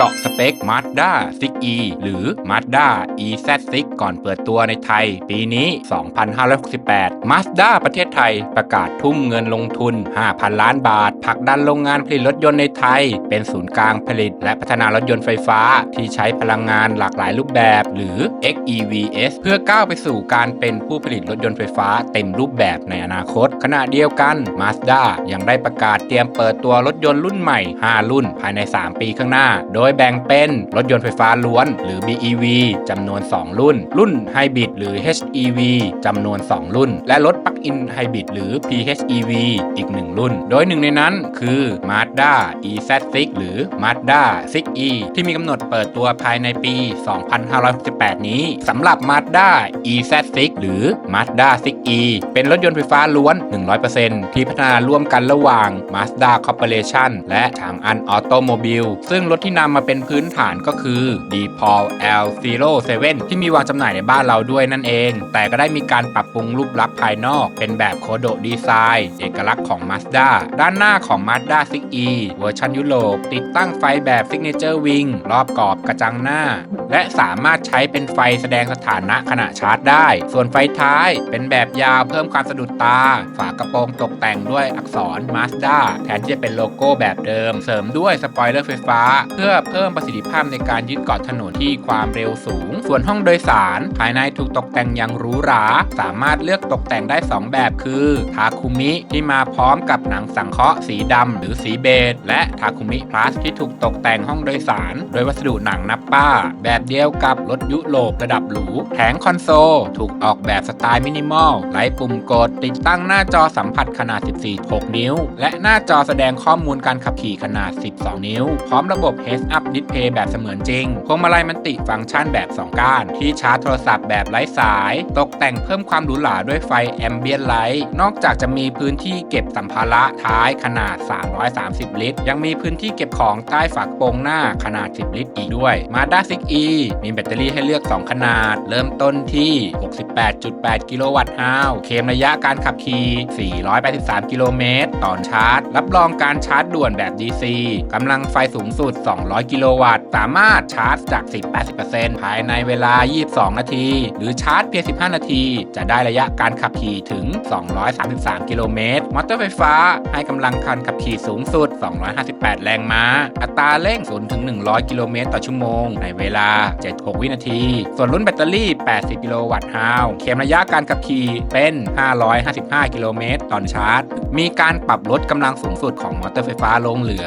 จาะสเปค Mazda 6e หรือ Mazda EZ6 ก่อนเปิดตัวในไทย ปีนี้ 2568 Mazda ประเทศไทยประกาศทุ่มเงินลงทุน 5,000 ล้านบาทผลักดันโรงงานผลิตรถยนต์ในไทย เป็นศูนย์กลางผลิต และพัฒนารถยนต์ไฟฟ้าที่ใช้พลังงานหลากหลายรูปแบบ หรือ XEVs เพื่อก้าวไปสู่การเป็นผู้ผลิตรถยนต์ไฟฟ้าเต็มรูปแบบในอนาคต ขณะเดียวกัน Mazda ยังได้ประกาศเตรียมเปิดตัวรถยนต์รุ่นใหม่ 5 รุ่นภายใน 3 ปีข้างหน้า โดยแบ่งเป็นรถยนต์ไฟฟ้าล้วน หรือ BEV จำนวน 2 รุ่น รุ่นไฮบริดหรือ HEV จำนวน 2 รุ่น และรถปลั๊กอินไฮบริดหรือ PHEV อีก 1 รุ่น โดยหนึ่งในนั้นคือ Mazda EZ6 หรือ Mazda 6e ที่มีกำหนดเปิดตัวภายในปี 2568 นี้สำหรับ Mazda EZ6 หรือ Mazda 6e เป็นรถยนต์ไฟฟ้าล้วน 100%ที่พัฒนาร่วมกันระหว่าง Mazda Corporation และชางอันออโตโมบิลซึ่งรถที่นำมาเป็นพื้นฐานก็คือ d p o l L07 ที่มีวางจำหน่ายในบ้านเราด้วยนั่นเอง แต่ก็ได้มีการปรับปรุงรูปลักษณ์ภายนอก เป็นแบบโคโดดีไซน์เอกลักษณ์ของ Mazda ด้านหน้าของ Mazda 6e เวอร์ชันยุโรปติดตั้งไฟแบบ Signature Wing รอบกรอบกระจังหน้า และสามารถใช้เป็นไฟแสดงสถานะขณะชาร์จได้ ส่วนไฟท้ายเป็นแบบยาวเพิ่มความสะดุดตา ฝากระโปรงตกแต่งด้วยอักษร Mazda แทนที่จะเป็นโลโก้แบบเดิม เสริมด้วยสปอยเลอร์ไฟฟ้า เพื่อเพิ่มประสิทธิภาพในการยึดเกาะถนนที่ความเร็วสูง ส่วนห้องโดยสาร ภายในถูกตกแต่งอย่างหรูหรา สามารถเลือกตกแต่งได้ 2 แบบคือทาคุมิที่มาพร้อมกับหนังสังเคราะห์สีดำหรือสีเบจและทาคุมิพลัสที่ถูกตกแต่งห้องโดยสาร โดยวัสดุหนังนับป้า แบบเดียวกับรถยุโรประดับหรู แผงคอนโซล ถูกออกแบบสไตล์มินิมอลไร้ปุ่มกด ติดตั้งหน้าจอสัมผัสขนาด 14.6 นิ้ว และหน้าจอแสดงข้อมูลการขับขี่ขนาด 12 นิ้ว พร้อมระบบ Heads Up Display แบบเสมือนจริง พวงมาลัยมันติฟังก์ชันแบบ 2 ก้าน ที่ชาร์จโทรศัพท์แบบไร้สาย ตกแต่งเพิ่มความหรูหราด้วยไฟแอมเบียนไลท์นอกจากจะมีพื้นที่เก็บสัมภาระท้ายขนาด 330 ลิตร ยังมีพื้นที่เก็บของใต้ฝากโปรงหน้าขนาด 10 ลิตรอีกด้วย Mazda 6e มีแบตเตอรี่ให้เลือก 2 ขนาด เริ่มต้นที่ 68.8 กิโลวัตต์ฮาวเคมระยะการขับขี่ 483 กิโลเมตรต่อชาร์จ รับรองการชาร์จด่วนแบบ DC กำลังไฟสูงสุด 200 กิโลวัตต์ สามารถชาร์จจาก 10-80%ภายในเวลา 22 นาที หรือชาร์จเพียง 15 นาที จะได้ระยะการขับขี่ถึง 233 กิโลเมตร มอเตอร์ไฟฟ้าให้กำลังการขับขี่สูงสุด 258 แรงม้า อัตราเร่ง0ถึง100 กิโลเมตรต่อชั่วโมง ในเวลา76 วินาที ส่วนรุ่นแบตเตอรี่ 80 กิโลวัตต์ฮาวเคลมระยะการขับขี่เป็น 555 กิโลเมตรต่อชาร์จ มีการปรับลดกำลังสูงสุดของมอเตอร์ไฟฟ้าลงเหลือ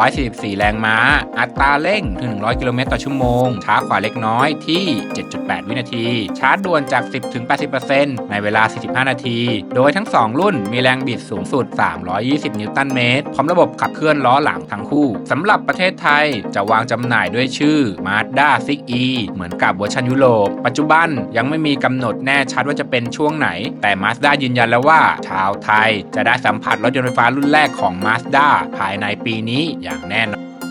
244 แรงม้า อัตราเร่งถึง 100 กิโลเมตรต่อชั่วโมง ช้ากว่าเล็กน้อยที่ 7.8 วินาที ชาร์จด่วนจาก 10 ถึง 80%ในเวลา 45 นาที โดยทั้ง 2 รุ่นมีแรงบิดสูงสุด 320 นิวตันเมตร พร้อมระบบขับเคลื่อนล้อหลังทั้งคู่สำหรับประเทศไทยจะวางจำหน่ายด้วยชื่อ Mazda 6e เหมือนกับเวอร์ชันยุโรป ปัจจุบันยังไม่มีกำหนดแน่ชัดว่าจะเป็นช่วงไหน แต่ Mazda ยืนยันแล้วว่า ชาวไทยจะได้สัมผัสรถยนต์ไฟฟ้ารุ่นแรกของ Mazda ภายในปีนี้อย่างแน่นอน